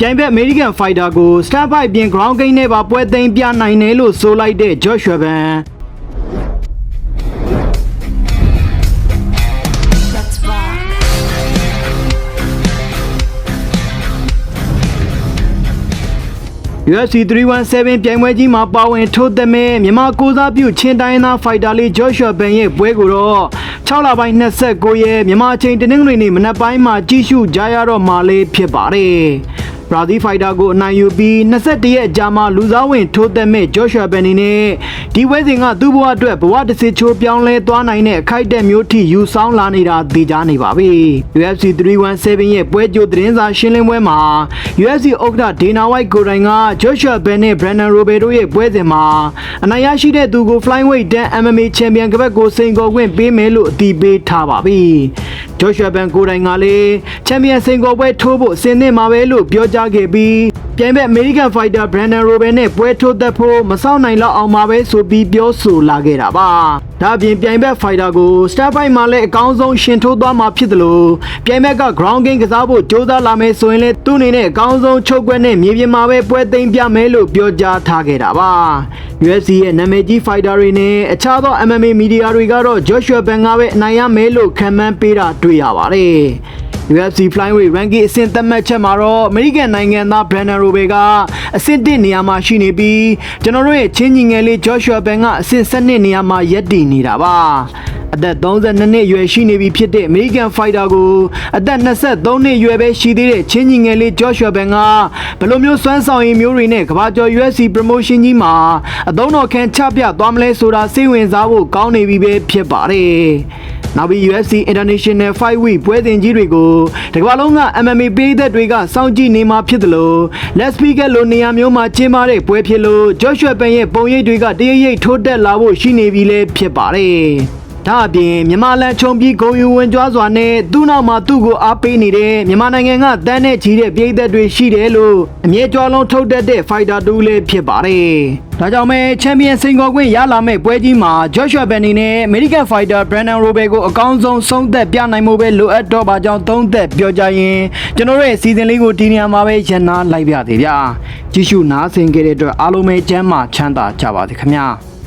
ပြိုင်ဘက် American Fighter ကို Star Fight ပြင် Ground Game နဲ့ပါပွဲသိမ်းပြနိုင်တယ်လို့ဆိုလိုက်တဲ့ Joshua Ban Let's rock. UFC 317ပြိုင်ပွဲကြီးမှာပါဝင်ထိုးသက်မဲ့မြန်မာကိုစားပြုချင်းတိုင်းသားဖိုက်တာလေး Joshua Ben ရဲ့ပွဲကိုတော့6လပိုင်း29ရက်မြန်မာချိန်တနင်္ဂနွေနေ့မနက်ပိုင်းမှာကြီးစုကြရတော့မှာလေးဖြစ်ပါတယ်။ ဘရာဇီးဖိုက်တာကိုအနိုင်ယူပြီး21ရက်အကြာမှာလူစားဝင်ထိုးသက်မဲ့ Joshua Ben နေနဲ့ဒီပွဲစဉ်ကသူ့ဘဝအတွက်ဘဝတစ်စစ်ချိုးပြောင်းလဲသွားနိုင်တဲ့အခိုက်အတန့်မျိုးထိယူဆောင်လာနေတာသိကြနေပါပြီ။ UFC 317ရဲ့ပွဲကြိုသတင်းစာရှင်းလင်းပွဲမှာ UFC ဥက္ကဋ္ဌဒေနာဝိုက်ကိုယ်တိုင်က Joshua Ben နဲ့ Brandon Roberto ရဲ့ပွဲစဉ်မှာအနိုင်ရရှိတဲ့သူကို Flyweight တန်း MMA ချန်ပီယံကပတ်ကိုစိန်ခေါ်ခွင့်ပေးမယ်လို့အတည်ပြုထားပါပြီ။ Joshua Ben ကိုယ်တိုင်ကလည်းချန်ပီယံစိန်ခေါ်ပွဲထိုးဖို့အစဉ်သင့်မှာပဲလို့ပြောကြားခဲ့ပြီး ပြိုင်ဘက် American Fighter Brandon Roberto နဲ့ပွဲထိုးသက်ဖို့မစောင့်နိုင်တော့အောင်ပါပဲဆိုပြီးပြောဆိုလာခဲ့တာပါ။ဒါအပြင်ပြိုင်ဘက် Fighter ကို Star Fight မှာလည်းအကောင်းဆုံးရှင်ထိုးသွားမှာဖြစ်တယ်လို့ပြိုင်ဘက်က Ground Game ကစားဖို့ကြိုးစားလာမယ်ဆိုရင်လည်းသူ့အနေနဲ့အကောင်းဆုံးချုပ်ကွက်နဲ့မြေပြင်မှာပဲပွဲသိမ်းပြမယ်လို့ပြောကြားထားခဲ့တာပါ။ UFC ရဲ့နာမည်ကြီး Fighter တွေနဲ့အခြားသော MMA မီဒီယာတွေကတော့ Joshua Ben ကပဲအနိုင်ရမယ်လို့ခန့်မှန်းပေးတာတွေ့ရပါတယ်။ UFC Flyweight Ranking အဆင့်သတ်မှတ်ချက်မှာတော့ American နိုင်ငံသား Brandon Roberto ကအဆင့်1နေရာမှာရှိနေပြီးကျွန်တော်တို့ရဲ့ချင်းညီငယ်လေး Joshua Ben ကအဆင့်7နေရာမှာရပ်တည်နေတာပါအသက်32နှစ်အရွယ်ရှိနေပြီဖြစ်တဲ့ American Fighter ကိုအသက်23နှစ်အရွယ်ပဲရှိသေးတဲ့ချင်းညီငယ်လေး Joshua Ben ကဘယ်လိုမျိုးစွမ်းဆောင်ရည်မျိုးတွေနဲ့ကမ္ဘာကျော် UFC Promotion ကြီးမှာအသုံးတော်ခံချပြသွားမလဲဆိုတာစိတ်ဝင်စားဖို့ကောင်းနေပြီပဲဖြစ်ပါတယ် နောက်ပြီး UFC International Fight Week ပွဲစဉ်ကြီးတွေကိုဒီကမ္ဘာလုံးက MMA ပေးသက်တွေကစောင့်ကြည့်နေမှာဖြစ်တယ်လို့ Let's Speak လိုနေရာမျိုးမှာကျင်းပတဲ့ပွဲဖြစ်လို့ Joshua Ben ရဲ့ပုံရိပ်တွေကတရရိပ်ထိုးတက်လာဖို့ရှိနေပြီလဲဖြစ်ပါတယ် ဒါအပြင်မြန်မာလန်ချုံပြီးဂုံယူဝင်ကြွားစွာနဲ့သူ့နောက်မှာသူ့ကိုအားပေးနေတဲ့မြန်မာနိုင်ငံကတန်းနဲ့ချီတဲ့ပြည်သက်တွေရှိတယ်လို့အမြဲကြွားလုံးထုတ်တက်တဲ့ fighter တူလည်းဖြစ်ပါတယ်။ဒါကြောင့်မဲချန်ပီယံစင်ကောခွင့်ရလာမဲ့ပွဲကြီးမှာ Joshua Benny နဲ့ American Fighter Brandon Roberto ကိုအကောင်းဆုံးဆုံးသက်ပြနိုင်မှုပဲလိုအပ်တော့ပါကြောင်းသုံးသက်ပြောကြရင်ကျွန်တော်တို့ရဲ့စီစဉ်လေးကိုဒီနေရာမှာပဲရန်နာလိုက်ပါသေးဗျာ။ကြည့်ရှုနားဆင်ကြတဲ့အတွက်အားလုံးပဲကျမ်းမာချမ်းသာကြပါစေခင်ဗျာ။